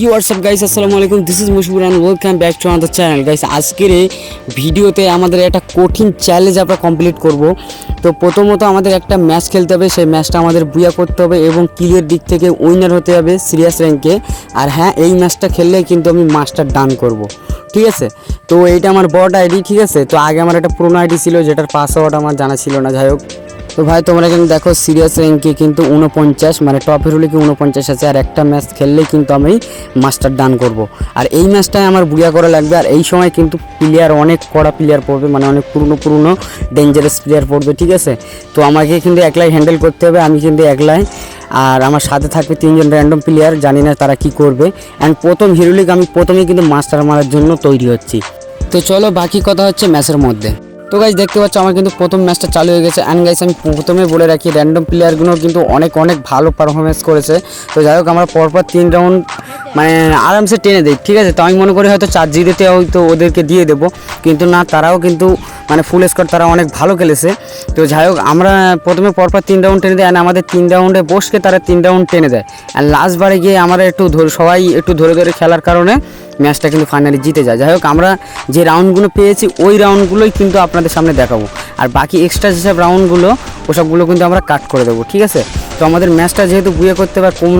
You WhatsApp guys আসসালামু আলাইকুম this is Mushfur and welcome back to আমাদের channel guys আজকের এই ভিডিওতে আমাদের একটা কঠিন চ্যালেঞ্জ আমরা কমপ্লিট করব। তো প্রথমত আমাদের একটা ম্যাচ খেলতে হবে। সেই ম্যাচটা আমাদের বুয়া করতে হবে এবং কিলের দিক থেকে উইনার হতে হবে সিরিয়াস র্যাঙ্কে আর হ্যাঁ এই ম্যাচটা খেললে কিন্তু আমি মাস্টার ডান করব। ঠিক আছে? তো এইটা আমার বড় আইডি ঠিক আছে? তো আগে আমার একটা পুরোনো আইডি ছিল, যেটার পাসওয়ার্ড আমার জানা ছিল না। যাই হোক। তো ভাই, তোমরা কিন্তু দেখো সিরিয়াস র্যাঙ্কে কিন্তু উনপঞ্চাশ মানে টপের হলে কি উনপঞ্চাশ আছে। আর একটা ম্যাচ খেললেই কিন্তু আমি মাস্টার ডান করব। আর এই ম্যাচটায় আমার বুড়িয়া করা লাগবে। আর এই সময় কিন্তু প্লেয়ার অনেক কড়া প্লেয়ার পড়বে মানে অনেক পুরনো পুরনো ডেঞ্জারাস প্লেয়ার পড়বে, ঠিক আছে? তো আমাকে কিন্তু একলাই হ্যান্ডেল করতে হবে, আমি কিন্তু একলাই। আর আমার সাথে থাকবে তিনজন র্যান্ডম প্লেয়ার জানি না তারা কি করবে। অ্যান্ড প্রথম হিরো লিগ আমি প্রথমেই কিন্তু মাস্টার মারার জন্য তৈরি হচ্ছি। তো চলো বাকি কথা হচ্ছে ম্যাচের মধ্যে। তো গাইজ দেখতে পাচ্ছ আমার কিন্তু প্রথম ম্যাচটা চালু হয়ে গেছে। অ্যান্ড গাইজ আমি প্রথমে বলে রাখি র্যান্ডম প্লেয়ারগুলো কিন্তু অনেক অনেক ভালো পারফরমেন্স করেছে। তো যাই হোক, আমরা পরপর তিন রাউন্ড মানে আরামসে টেনে দেয় ঠিক আছে? তো আমি মনে করি হয়তো চার জিতে হয়তো ওদেরকে দিয়ে দেবো। কিন্তু না, তারাও কিন্তু মানে ফুল স্কোর তারা অনেক ভালো খেলেছে। তো যাই হোক, আমরা প্রথমে পরপর তিন রাউন্ড টেনে দেয় আর আমাদের তিন রাউন্ডে বসকে তারা তিন রাউন্ড টেনে দেয়। আর লাস্ট বারে গিয়ে আমরা একটু ধরে, সবাই একটু ধরে ধরে খেলার কারণে ম্যাচটা কিন্তু ফাইনালি জিতে যায়। যাই হোক, আমরা যে রাউন্ডগুলো পেয়েছি, ওই রাউন্ডগুলোই কিন্তু আপনাদের সামনে দেখাবো। আর বাকি এক্সট্রা যেসব রাউন্ডগুলো ওসবগুলো কিন্তু আমরা কাট করে দেবো, ঠিক আছে? তো আমাদের ম্যাচটা যেহেতু বুয়ে করতে পার কোন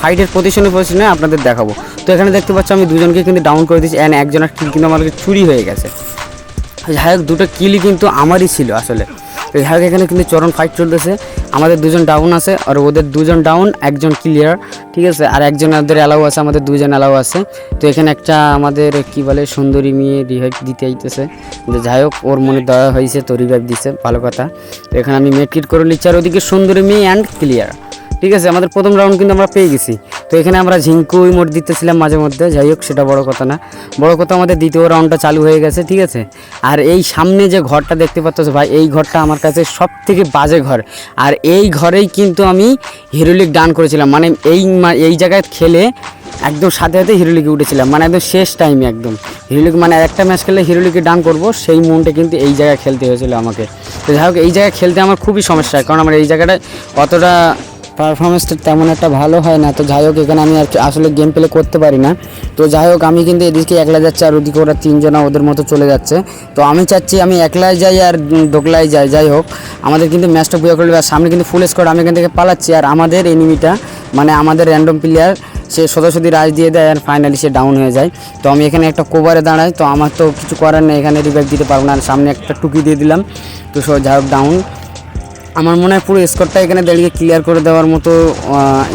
ফাইটের পজিশনে পজিশনে আপনাদের দেখাবো। তো এখানে দেখতে পাচ্ছ আমি দুজনকে কিন্তু ডাউন করে দিচ্ছি অ্যান্ড একজনের কিল কিন্তু আমাদেরকে চুরি হয়ে গেছে। যাই হোক, দুটো কিলই কিন্তু আমারই ছিল আসলে। যাই হোক, এখানে কিন্তু চরম ফাইট চলতেছে। আমাদের দুজন ডাউন আছে আর ওদের দুজন ডাউন একজন ক্লিয়ার ঠিক আছে? আর একজন ওদের অ্যালাউ আছে, আমাদের দুজন অ্যালাউ আছে। তো এখানে একটা আমাদের কি বলে, সুন্দরী মেয়ে রিভাইভ দিতে আইতেছে। যাই হোক, ওর মনে দয়া হয়েছে, তো রিভাইভ দিছে, ভালো কথা। এখানে আমি মেটকিট করে নিচ্ছি, আর ওদিকে সুন্দরী মেয়ে অ্যান্ড ক্লিয়ার ঠিক আছে, আমাদের প্রথম রাউন্ড কিন্তু আমরা পেয়ে গেছি। তো এখানে আমরা ঝিঙ্কুই, মোট দিতেছিলাম মাঝে মধ্যে। যাই হোক, সেটা বড় কথা না। বড় কথা আমাদের দ্বিতীয় রাউন্ডটা চালু হয়ে গেছে, ঠিক আছে? আর এই সামনে যে ঘরটা দেখতে পাচ্ছ ভাই, এই ঘরটা আমার কাছে সব থেকে বাজে ঘর। আর এই ঘরেই কিন্তু আমি হিরোলিক ডান করেছিলাম। মানে এই এই জায়গায় খেলে একদম সাথে সাথে হিরোলিকে উঠেছিলাম। মানে একদম শেষ টাইমে একদম। হিরোলিক মানে একটা ম্যাচ খেললে হিরোলিকে ডান করব, সেই মুহূর্তে কিন্তু এই জায়গায় খেলতে হয়েছিল আমাকে। তো যাই হোক, এই জায়গায় খেলতে আমার খুবই সমস্যা কারণ আমার এই জায়গাটায় অতটা পারফরমেন্সটা তেমন একটা ভালো হয় না। তো যাই হোক, এখানে আমি আসলে গেম প্লে করতে পারি না। তো যাই হোক, আমি কিন্তু এদিকে একলা যাচ্ছি আর ওদিকে ওরা তিনজনা ওদের মতো চলে যাচ্ছে। তো আমি চাচ্ছি আমি একলাই যাই আর দোকলাই যাই। যাই হোক, আমাদের কিন্তু ম্যাচটা বুয়া করলে আর সামনে কিন্তু ফুল স্কোর আমি এখান থেকে পালাচ্ছি। আর আমাদের এনিমিটা মানে আমাদের র্যান্ডম প্লেয়ার সে সোজাসুদি রাজ দিয়ে দেয় আর ফাইনালি সে ডাউন হয়ে যায়। তো আমি এখানে একটা কোভারে দাঁড়াই। তো আমার তো কিছু করার নেই, এখানে রিভাইভ দিতে পারব না। আর সামনে একটা টুকি দিয়ে দিলাম। তো সো যাই হোক ডাউন আমার মনে হয় পুরো স্কোরটা এখানে দাঁড়িয়ে ক্লিয়ার করে দেওয়ার মতো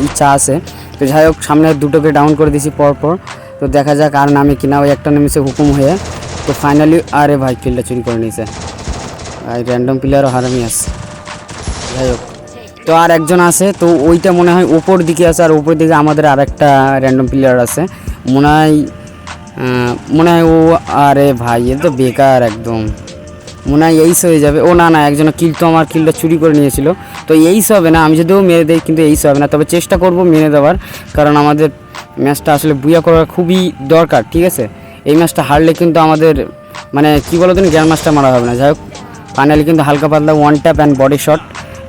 ইচ্ছা আছে। তো যাই হোক, সামনে দুটোকে ডাউন করে দিয়েছি পরপর। তো দেখা যাক আর নামে কিনা, ওই একটা নেমেছে হুকুম হয়ে। তো ফাইনালি আরে ভাই ফিল্ডটা চুরি করে নিয়েছে। আর র্যান্ডম প্লেয়ারও হারামি আছে। যাই হোক, তো আর একজন আছে, তো ওইটা মনে হয় উপর দিকে আছে, আর উপর দিকে আমাদের আর একটা র্যান্ডম প্লেয়ার আছে। মনে হয় মনে হয় ও, আরে ভাই, এ তো বেকার একদম। মনে হয় এইস হয়ে যাবে। ও না না একজন কিল তো আমার কিলটা চুরি করে নিয়েছিল। তো এইস হবে না, আমি যদিও মেরে দেই, কিন্তু এইস হবে না। তবে চেষ্টা করব মেরে দেওয়ার, কারণ আমাদের ম্যাচটা আসলে বুয়া করা খুবই দরকার, ঠিক আছে? এই ম্যাচটা হারলে কিন্তু আমাদের মানে কি বলো তুমি গ্যান ম্যাচটা মারা হবে না। যাই হোক ফাইনালি কিন্তু হালকা পাতলা one tap and body shot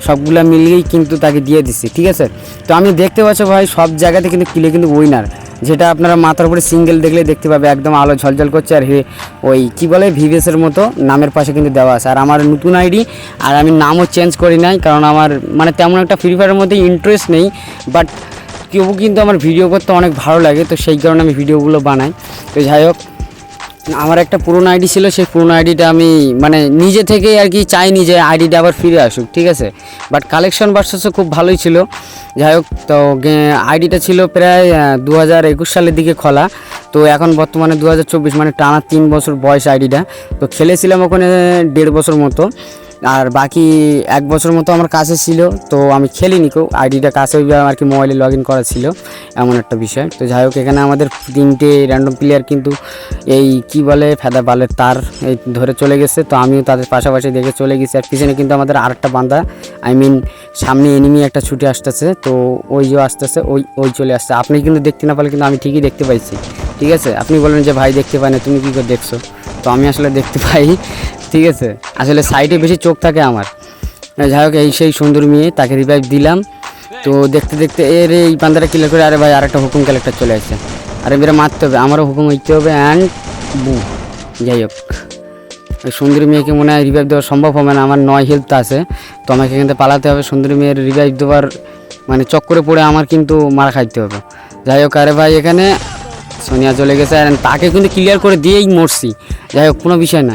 সবগুলো মিলিয়েই কিন্তু তাকে দিয়ে দিচ্ছি ঠিক আছে? তো আমি দেখতে পাচ্ছ ভাই, সব জায়গাতে কিন্তু কিলে কিন্তু উইনার যেটা আপনারা মাথার উপরে সিঙ্গেল দেখলে দেখতে পাবে, একদম আলো ঝলঝল করছে আর ওই কি বলে ভিভিএসের মতো নামের পাশে কিন্তু দেওয়া আছে। আর আমার নতুন আইডি, আর আমি নামও চেঞ্জ করি নাই, কারণ আমার মানে তেমন একটা ফ্রি ফায়ারের মধ্যে ইন্টারেস্ট নেই বাট কেউ কিন্তু আমার ভিডিও করতে অনেক ভালো লাগে, তো সেই কারণে আমি ভিডিওগুলো বানাই। তো যাই হোক আমার একটা পুরনো আইডি ছিল, সেই পুরনো আইডিটা আমি মানে নিজে থেকেই আর কি চাইনি যে আইডিটা আবার ফিরে আসুক, ঠিক আছে? বাট কালেকশন ভার্সেসও খুব ভালোই ছিল। যাই হোক, তো আইডিটা ছিল প্রায় দু হাজার একুশ সালের দিকে খোলা। তো এখন বর্তমানে দু হাজার চব্বিশ মানে টানা তিন বছর বয়স আইডিটা। তো খেলেছিলাম ওখানে দেড় বছর মতো। আর বাকি এক বছর মতো আমার কাছে ছিল, তো আমি খেলিনি কেউ। আইডিটা কাছে আর কি মোবাইলে লগ ইন করা ছিল, এমন একটা বিষয়। তো যাই হোক, এখানে আমাদের তিনটে র্যান্ডম প্লেয়ার কিন্তু এই কি বলে ফেদা বালের তার এই ধরে চলে গেছে, তো আমিও তাদের পাশাপাশি দেখে চলে গেছি। আর পিছনে কিন্তু আমাদের আরেকটা বান্দা আই মিন সামনে এনিমি একটা ছুটে আসতেছে, তো ওই যে আসতেছে, ওই ওই চলে আসছে। আপনি কিন্তু দেখতে না পারলে কিন্তু আমি ঠিকই দেখতে পাইছি। ঠিক আছে? আপনি বলেন যে, ভাই, দেখতে পাই না। তুমি কী করে দেখছ? তো আমি আসলে দেখতে পাই, ঠিক আছে? আসলে সাইডে বেশি চোখ থাকে আমার। যাই হোক, এই সেই সুন্দর মেয়ে, তাকে রিভাইভ দিলাম। তো দেখতে দেখতে এর এই বান্দাটা ক্লিয়ার করে, আরে ভাই, আরেকটা হুকুম ক্যারেক্টার চলে আসছে। আরে এবারে মারতে হবে, আমারও হুকুম হইতে হবে অ্যান্ড বু যাই হোক ওই সুন্দরী মেয়েকে মনে হয় রিভাইভ দেওয়া সম্ভব হবে না, আমার নয় হেলথ আছে। তো আমাকে এখান থেকে পালাতে হবে, সুন্দরী মেয়ের রিভাইভ দেওয়ার মানে চক্করে পড়ে আমার কিন্তু মারা খাইতে হবে। যাই হোক, আরে ভাই, এখানে সোনিয়া চলে গেছে আর তাকে কিন্তু ক্লিয়ার করে দিয়েই মরছি। যাই হোক, কোনো বিষয় না।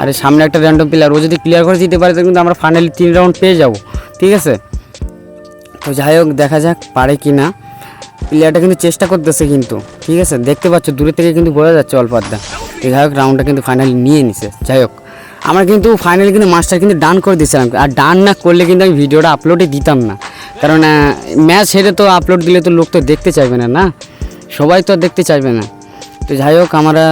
আরে সামনে একটা র্যান্ডম প্লেয়ার ও যদি ক্লিয়ার করে দিতে পারে কিন্তু আমরা ফাইনালি তিন রাউন্ড পেয়ে যাব। ঠিক আছে? তো যাই হোক, দেখা যাক পারে কি না। প্লেয়ারটা কিন্তু চেষ্টা করতেছে কিন্তু। ঠিক আছে? দেখতে পাচ্ছ, দূরে থেকে কিন্তু বোঝা যাচ্ছে অল্প আড্ডা তো যাই হোক রাউন্ডটা কিন্তু ফাইনালি নিয়ে নিছে। যাই হোক, আমরা কিন্তু ফাইনালি কিন্তু মাস্টার কিন্তু ডান করে দিয়েছিলাম। আর ডান না করলে কিন্তু আমি ভিডিওটা আপলোডে দিতাম না। কারণ ম্যাচ হেরে তো আপলোড দিলে তো লোক তো দেখতে চাইবে না না? সবাই তো দেখতে চাইবে না। তো যাই হোক, আমরা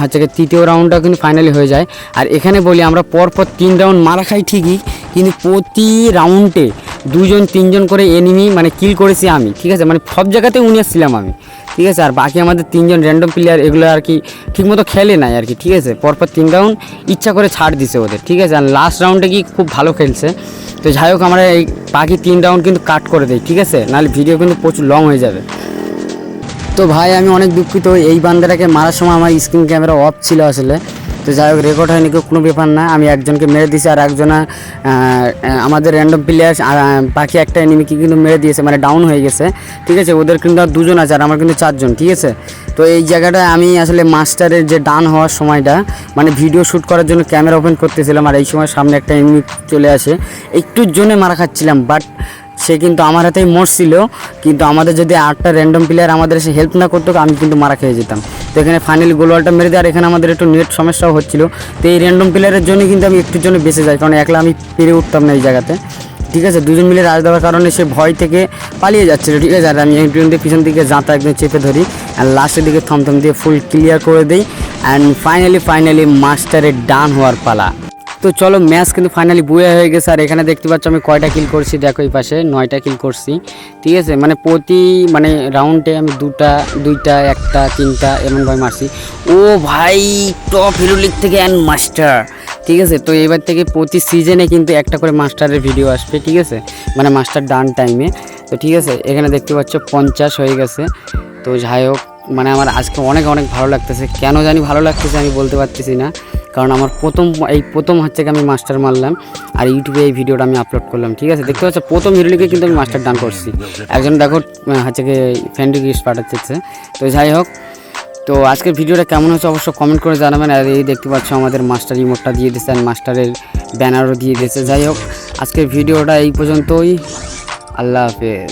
হচ্ছে তৃতীয় রাউন্ডটা কিন্তু ফাইনালি হয়ে যায়। আর এখানে বলি, আমরা পরপর তিন রাউন্ড মারা খাই ঠিকই, কিন্তু প্রতি রাউন্ডে দুজন, তিনজন করে এনিমি মানে কিল করেছি আমি, ঠিক আছে? মানে সব জায়গাতে উনি ছিলাম আমি, ঠিক আছে? আর বাকি আমাদের তিনজন র্যান্ডম প্লেয়ার এগুলো আর কি ঠিকমতো খেলে নাই আর কি, ঠিক আছে? পরপর তিন রাউন্ড ইচ্ছা করে ছাড় দিছে ওদের, ঠিক আছে? আর লাস্ট রাউন্ডে কি খুব ভালো খেলছে। তো যাই হোক, আমরা এই বাকি তিন রাউন্ড কিন্তু কাট করে দিই, ঠিক আছে? নাহলে ভিডিও কিন্তু প্রচুর লং হয়ে যাবে। তো ভাই, আমি অনেক দুঃখিত। এই বান্দাটাকে মারার সময় আমার স্ক্রিন ক্যামেরা অফ ছিল আসলে। তো যাই হোক রেকর্ড হয়নি, কেউ কোনো ব্যাপার না। আমি একজনকে মেরে দিয়েছি আর একজনা আমাদের র্যান্ডম প্লেয়ার বাকি একটা এনিমিকে কিন্তু মেরে দিয়েছে মানে ডাউন হয়ে গেছে। ঠিক আছে, ওদের কিন্তু আর দুজন আছে আর আমার কিন্তু চারজন, ঠিক আছে? তো এই জায়গাটায় আমি আসলে মাস্টারের যে ডান হওয়ার সময়টা মানে ভিডিও শ্যুট করার জন্য ক্যামেরা ওপেন করতেছিলাম আর এই সময় সামনে একটা এনিমি চলে আসে। একটুর জন্য মারা খাচ্ছিলাম বাট সে কিন্তু আমার হাতেই মরছিল, কিন্তু আমাদের যদি আটটা র্যান্ডম প্লেয়ার আমাদের এসে হেল্প না করতো, আমি কিন্তু মারা খেয়ে যেতাম। তো এখানে ফাইনালি গোলওয়ালটা মেরে দেয় আর এখানে আমাদের একটু নেট সমস্যাও হচ্ছিল। তো এই র্যান্ডম প্লেয়ারের জন্য কিন্তু আমি একটুর জন্য বেঁচে যাই, কারণ একলা আমি পেরে উঠতাম না এই জায়গাতে। ঠিক আছে, দুজন মিলে রাজ দেওয়ার কারণে সে ভয় থেকে পালিয়ে যাচ্ছিল, ঠিক আছে? আর আমি একটু পিছন দিকে জাঁতা একদম চেপে ধরি আর লাস্টের দিকে থমথম দিয়ে ফুল ক্লিয়ার করে দিই অ্যান্ড ফাইনালি ফাইনালি মাস্টারের ডান হওয়ার পালা। তো চলো ম্যাচ কিন্তু ফাইনালি বুয়ে হয়ে গেছে। আর এখানে দেখতে পাচ্ছ আমি কয়টা কিল করছি, দেখো এই পাশে নয়টা কিল করছি। ঠিক আছে? মানে প্রতি মানে রাউন্ডে আমি দুটা, দুইটা, একটা, তিনটা এমনভাবে মারছি। ও ভাই টপ হিরো লিগ থেকে অ্যান্ড মাস্টার ঠিক আছে? তো এবার থেকে প্রতি সিজনে কিন্তু একটা করে মাস্টারের ভিডিও আসবে, ঠিক আছে? মানে মাস্টার ডান টাইমে তো ঠিক আছে? এখানে দেখতে পাচ্ছ পঞ্চাশ হয়ে গেছে। তো যাই হোক মানে আমার আজকে অনেক অনেক ভালো লাগতেছে। কেন জানি ভালো লাগতেছে আমি বলতে পারতেছি না। কারণ আমার প্রথম, এই প্রথম হচ্ছে কি আমি মাস্টার মারলাম আর ইউটিউবে এই ভিডিওটা আমি আপলোড করলাম, ঠিক আছে? দেখতে পাচ্ছ, প্রথম হিরোলিকে কিন্তু আমি মাস্টার ডান করছি। একজন দেখো হচ্ছে কি রিকোয়েস্ট পাঠাচ্ছে। তো যাই হোক, তো আজকের ভিডিওটা কেমন হচ্ছে অবশ্য কমেন্ট করে জানাবেন। আর এই দেখতে পাচ্ছ, আমাদের মাস্টার ইমোটটা দিয়ে দিয়েছে, আর মাস্টারের ব্যানারও দিয়ে দিয়েছে। যাই হোক, আজকের ভিডিওটা এই পর্যন্তই। আল্লাহ হাফেজ।